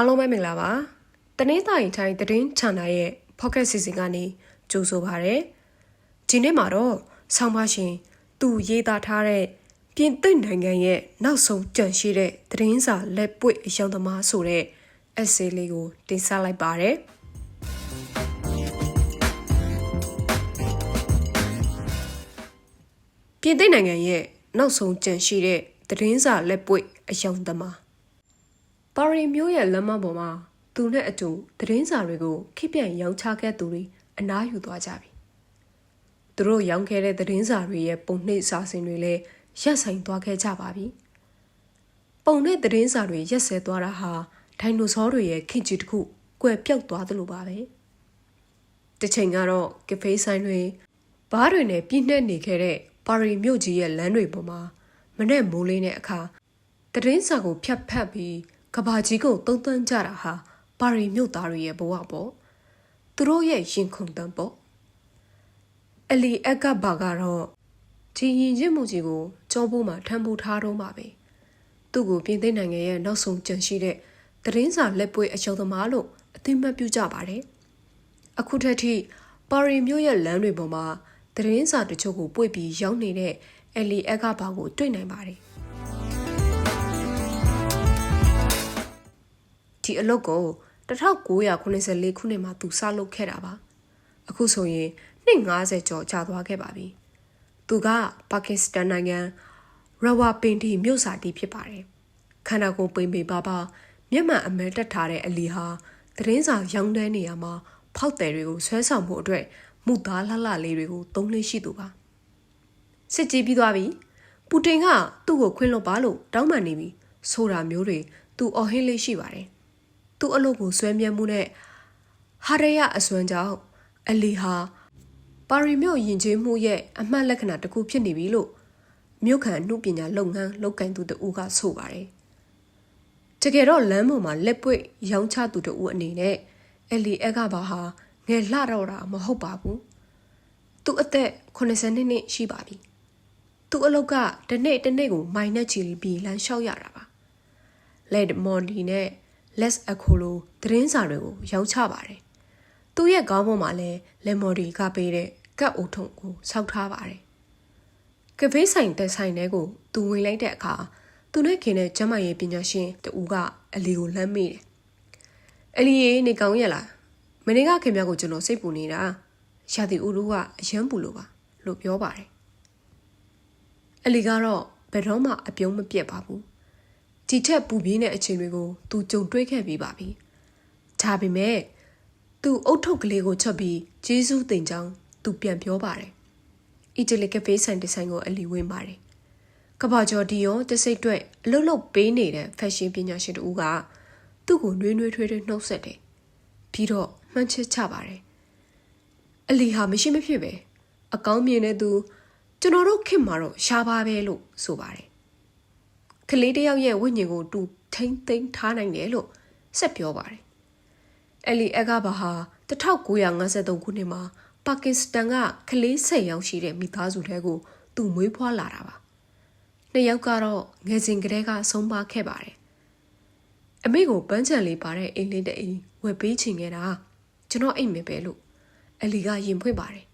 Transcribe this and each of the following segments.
အားလုံးပဲမင်္ဂလာပါတနင်္သာရီတိုင်းသတင်းဌာနရဲ့ pocket season ကနေကြိုဆိုပါရစေဒီနေ့မှာတော့ဆောင်းပါရှင်သူရေးသားထားတဲ့ပြင်သစ်နိုင်ငံရဲ့နောက်ဆုံးကြန့်ရှိတဲ့သတင်းစာလက်ပွင့်အယောင်သမားဆိုတဲ့ essay လေးကိုတင်ဆက်လိုက်ပါရစေပြင်သစ်နိုင်ငံရဲ့နောက်ဆုံးကြန့်ရှိတဲ့သတင်းစာလက်ပွင့်အယောင်သမား ပါရီမျိုးရဲ့လမ်းမပေါ်မှာသူနဲ့အတူသတင်းစာတွေကိုခိပြန်ရောင်းချခဲ့သူတွေအနားယူသွားကြပြီ။သူတို့ရောင်းခဲ့တဲ့သတင်းစာတွေရဲ့ပုံနှိပ်စာစင်တွေလည်းရက်ဆိုင်သွားခဲ့ကြပါပြီ။ပုံနဲ့သတင်းစာတွေရက်ဆဲသွားတာဟာဒိုင်နိုဆောတွေရဲ့ခင်ကြီးတစ်ခုကွယ်ပြောက်သွားသလိုပါပဲ။တစ်ချိန်ကတော့ကဖေးဆိုင်တွေဘားတွေနဲ့ပြည့်နှက်နေခဲ့တဲ့ပါရီမြို့ကြီးရဲ့လမ်းတွေပေါ်မှာမနဲ့မိုးလေးနဲ့အခါသတင်းစာကိုဖြတ်ဖတ်ပြီး ကဘာကြီးကိုတုံးတန်းကြတာဟာပါရီမြို့သားတွေရဲ့ဘဝပေါ့သူတို့ရဲ့ရင်ခုန်တန်းပေါ့အလီအက်ကဘာကတော့ဒီရင်ချင်းမှုကြီးကိုကြောပိုးမှာထမ်းဖို့ထားတော့မှာပဲသူ့ကိုပြင်သစ်နိုင်ငံရဲ့နောက်ဆုံးကြံရှိတဲ့သတင်းစာလက်ပွေအယုံသမားလို့အသိမှတ်ပြုကြပါတယ်အခုထက်ထိပါရီမြို့ရဲ့လမ်းတွေပေါ်မှာသတင်းစာတချို့ကိုပွေပြီးရောက်နေတဲ့အလီအက်ကဘာကိုတွေ့နိုင်ပါတယ် ဒီအလုပ်ကို1984ခုနှစ်မှာသူစလုပ်ခဲ့တာပါအခုဆိုရင်နှစ်90ကျော်ကြာသွားခဲ့ပါပြီသူကပါကစ္စတန်နိုင်ငံရဝါပင်တီမြို့စာတီဖြစ်ပါတယ်ခန္ဓာကိုယ်ပိန်ပိန်ပါပါမျက်မှန်အမဲတက်ထားတဲ့အလီဟာသတင်းစာရောင်းတဲ့နေရာမှာဖောက်တယ်တွေကိုဆွဲဆောင်မှုအတွက်မှုသားလှလှလေးတွေကိုသုံးလေးရှိသူပါစစ်ကြီးပြီးသွားပြီပူတင်ကသူ့ကိုခွင့်လွှတ်ပါလို့တောင်းပန်နေပြီဆိုတာမျိုးတွေသူအော်ဟင်းလေးရှိပါတယ် သူ့အလုပ်ကိုဆွဲမြဲမှုနဲ့ဟာရရအစွမ်းကြောင့်အလီဟာပါရီမြို့ယဉ်ကျေးမှုရဲ့အမှတ်လက္ခဏာတစ်ခုဖြစ်နေပြီလို့မြို့ခံနှုပညာလုပ်ငန်းလုပ်ကင်သူတူကဆိုပါတယ်တကယ်တော့လမ်းပေါ်မှာလက်ပွေရောင်းချသူတူအနေနဲ့အလီအက်ကဘာဟာငယ်လှတော့တာမဟုတ်ပါဘူးသူအသက်80နှစ်နှစ်ရှိပါပြီသူအလုပ်ကတနေ့တနေ့ကိုမိုင်နဲ့ချီပြီးလမ်းလျှောက်ရတာပါလက်မွန် ဒီနဲ့ less အခုလိုသတင်းစာတွေကိုရောင်းချပါတယ်။သူ့ရဲ့ခေါင်းပေါ်မှာလည်းလက်မော်ဒီကပေးတဲ့ကတ်အိုထုံကိုဆောက်ထားပါတယ်။ကဖေးဆိုင်တဲ့ဆိုင်ထဲကိုသူဝင်လိုက်တဲ့အခါသူနဲ့ခင်တဲ့ကျမရဲ့ပညာရှင်တူကအလီကိုလှမ်းမိတယ်။အလီရေနေကောင်းရလား။မနေ့ကခင်ဗျားကိုကျွန်တော်စိတ်ပူနေတာ။ရာသီဥတုကအယမ်းပူလို့ပါလို့ပြောပါတယ်။အလီကတော့ဘယ်တော့မှအပြုံးမပြတ်ပါဘူး။ ဒီထက်ပူပြင်းတဲ့အချိန်တွေကိုသူကြုံတွေ့ခဲ့ပြီးပါပြီ။ဒါပေမဲ့သူအုတ်ထုပ်ကလေးကိုချက်ပြီးဂျေဇူးတင်ကြောင်းသူပြန်ပြောပါတယ်။အီတလီကဖေးဆိုင်ဒီဇိုင်းကိုအလီဝင်ပါတယ်။ကဘာကျော်ဒီယောတစိတ်တွေ့အလုတ်လုတ်ပေးနေတဲ့ဖက်ရှင်ပညာရှင်တူကသူ့ကိုနှွေးနှွေးထွေးထွေးနှုတ်ဆက်တယ်။ပြီးတော့မှန်းချစ်ချပါတယ်။အလီဟာမရှိမဖြစ်ပဲအကောင်းမြင်တဲ့သူကျွန်တော်တို့ခင်မှာတော့ရှားပါပဲလို့ဆိုပါတယ် ကလေးတယောက်ရဲ့ဝိညာဉ်ကိုတူထိမ့်သိမ်းထားနိုင်တယ်လို့ဆက်ပြောပါတယ်။အလီအက်ကဘာဟာ1953ခုနှစ်မှာပါကစ္စတန်ကကလေး10ယောက်ရှိတဲ့မိသားစုထဲကိုသူမွေးဖွားလာတာပါ။နှစ်ယောက်ကတော့ငယ်စဉ်ကတည်းကဆုံးပါခဲ့ပါတယ်။အမေကိုပန်းချံလေးပါတဲ့အိမ်လေးတအိမ်ဝယ်ပေးချင်ခဲ့တာကျွန်တော်အိမ်မယ်ပဲလို့အလီကယင်ဖွင့်ပါတယ်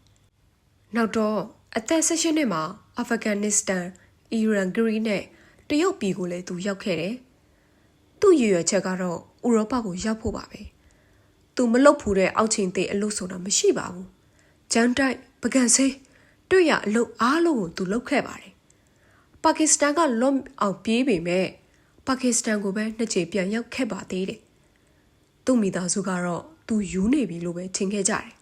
။နောက်တော့အသက်16နှစ်မှာအာဖဂန်နစ္စတန်အီရန်ဂရီနဲ့ တရုတ်ပြည်ကိုလည်းသူရောက်ခဲ့တယ်။သူ့ရည်ရွယ်ချက်ကတော့ဥရောပကိုရောက်ဖို့ပါပဲ။သူမလုပ်ဖူးတဲ့အောက်ချိန်သေးအလုပ်ဆိုတာမရှိပါဘူး။ဂျန်တိုက်ပကံဆေးတွေ့ရအလုပ်အားလုံးကိုသူလုပ်ခဲ့ပါတယ်။ပါကစ္စတန်ကလွတ်အောင်ပြေးပေမဲ့ပါကစ္စတန်ကိုပဲနှစ်ချိန်ပြန်ရောက်ခဲ့ပါသေးတယ်။သူ့မိသားစုကတော့သူယူနေပြီလို့ပဲထင်ခဲ့ကြတယ်။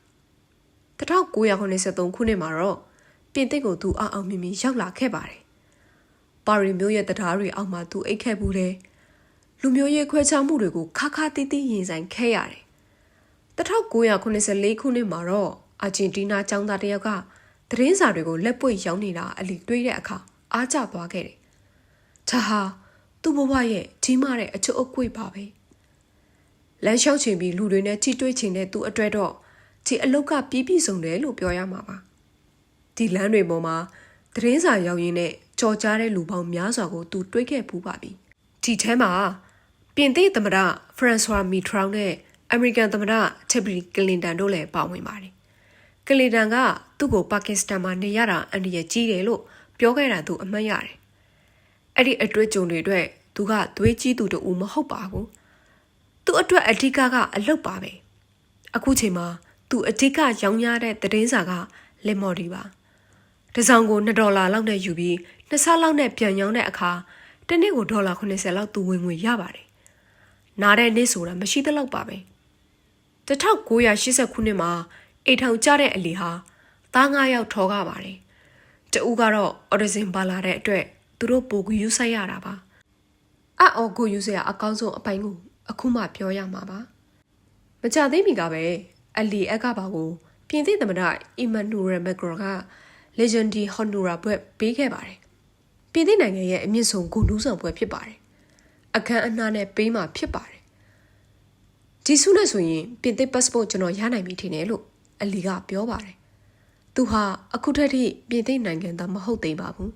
1983ခုနှစ်မှာတော့ပြင်သစ်ကိုသူအောင်အောင်မြင်မြင်ရောက်လာခဲ့ပါတယ် ပါရီမျိုးရဲ့တရားတွေအောက်မှာသူအိတ်ခဲ့ဘူးတယ်လူမျိုးရေးခွဲခြားမှုတွေကိုခါခါတီးတီးရင်ဆိုင်ခဲ့ရတယ်1984ခုနှစ်မှာတော့အာဂျင်တီးနားចောင်းသားတယောက်ကသတင်းစာတွေကိုလက်ပွေရောင်းနေတာအလီတွေးတဲ့အခါအားကျသွားခဲ့တယ်။ဒါဟာသူ့ဘဝရဲ့ကြီးမားတဲ့အချို့အကွေ့ပါပဲ။လမ်းလျှောက်ချင်ပြီးလူတွေနဲ့ထိတွေ့ချင်တဲ့သူ့အတွက်တော့ဒီအလုတ်ကပြည့်ပြည့်စုံတယ်လို့ပြောရမှာပါ။ဒီလမ်းတွေပေါ်မှာသတင်းစာရောက်ရင်းနဲ့ ကြော်ကြားတဲ့လူပေါင်းများစွာကိုသူတွေးခဲ့ပူးပါပြီ။ဒီထဲမှာပြင်သစ်သမ္မတဖရန်ဆွာမီထရောင်းနဲ့အမေရိကန်သမ္မတချက်ဘရီကလင်တန်တို့လည်းပါဝင်ပါတယ်။ကလင်တန်ကသူ့ကိုပါကစ္စတန်မှာနေရတာအန္တရာယ်ကြီးတယ်လို့ပြောခဲ့တာသူအမှတ်ရတယ်။အဲ့ဒီအတွေ့အကြုံတွေအတွက်သူကသွေးကြီးသူတူမဟုတ်ပါဘူး။သူ့အတွက်အဓိကကအလုတ်ပါပဲ။အခုချိန်မှာသူအဓိကရောင်းရတဲ့သတင်းစာကလက်မော်ဒီပါ။တစ်စောင်ကို2ဒေါ်လာလောက်နဲ့ယူပြီး နှစ်ဆလောက်နဲ့ပြန်ရောင်းတဲ့အခါတစ်နေ့ကိုဒေါ်လာ80လောက်သူဝင်ငွေရပါတယ်။နားတဲ့နေ့ဆိုတာမရှိသလောက်ပါပဲ။1980ခုနှစ်မှာအိမ်ထောင်ကျတဲ့အလီဟာသား9ယောက်ထော်ကပါတယ်။တဦးကတော့အော်ဒဇင်ပါလာတဲ့အတွက်သူတို့ပိုကူယူဆိုင်ရတာပါ။အအော်ကိုယူစရာအကောင်းဆုံးအပိုင်းကိုအခုမှပြောရမှာပါ။မကြသေးမီကပဲအလီအက်ကပါကိုပြင်သစ်သမ္မတအီမန်နူရယ်မက်ဂရောက Legendary Honora ဘွဲ့ပေးခဲ့ပါတယ်။ ပြင်သစ်နိုင်ငံရဲ့အမြင့်ဆုံးဂုဏ်ထူးဆောင်ပွဲဖြစ်ပါတယ်။အခမ်းအနားနဲ့ပေးမှာဖြစ်ပါတယ်။ဂျီဆူနဲ့ဆိုရင်ပြင်သစ် passport ကျွန်တော်ရနိုင်ပြီထင်တယ်လို့အလီကပြောပါတယ်။သူဟာအခုထက်ထိပြင်သစ်နိုင်ငံသားမဟုတ်သေးပါဘူး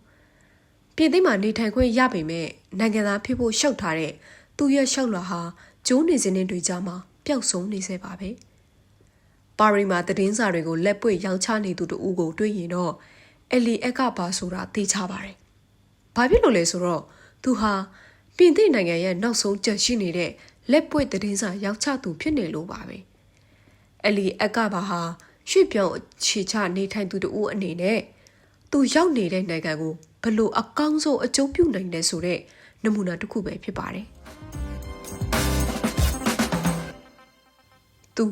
။ပြင်သစ်မှာနေထိုင်ခွင့်ရပေမဲ့နိုင်ငံသားဖြစ်ဖို့ရှောက်ထားတဲ့သူရဲ့ရှောက်လာဟာကျိုးနေစင်းတွေကြားမှာပျောက်ဆုံးနေစေပါပဲ။ပါရီမှာသတင်းစာတွေကိုလက်ပွေရောင်းချနေသူတူကိုတွေ့ရင်တော့အလီအက်ကပါဆိုတာသိချပါတယ်။ ဘာဖြစ်လို့လဲဆိုတော့သူဟာပြင်သစ်နိုင်ငံရဲ့နောက်ဆုံးကြန့်ရှိနေတဲ့လက်ပွေသတင်းစာရောင်းချသူဖြစ်နေလို့ပါပဲ။အလီအက်ကပါဟာရွှေ့ပြောင်းခြေချနေထိုင်သူတူအနေနဲ့သူရောက်နေတဲ့နိုင်ငံကိုဘလို့အကောင်းဆုံးအကျုံးပြုနိုင်တယ်ဆိုတဲ့နမူနာတစ်ခုပဲဖြစ်ပါတယ်။သူ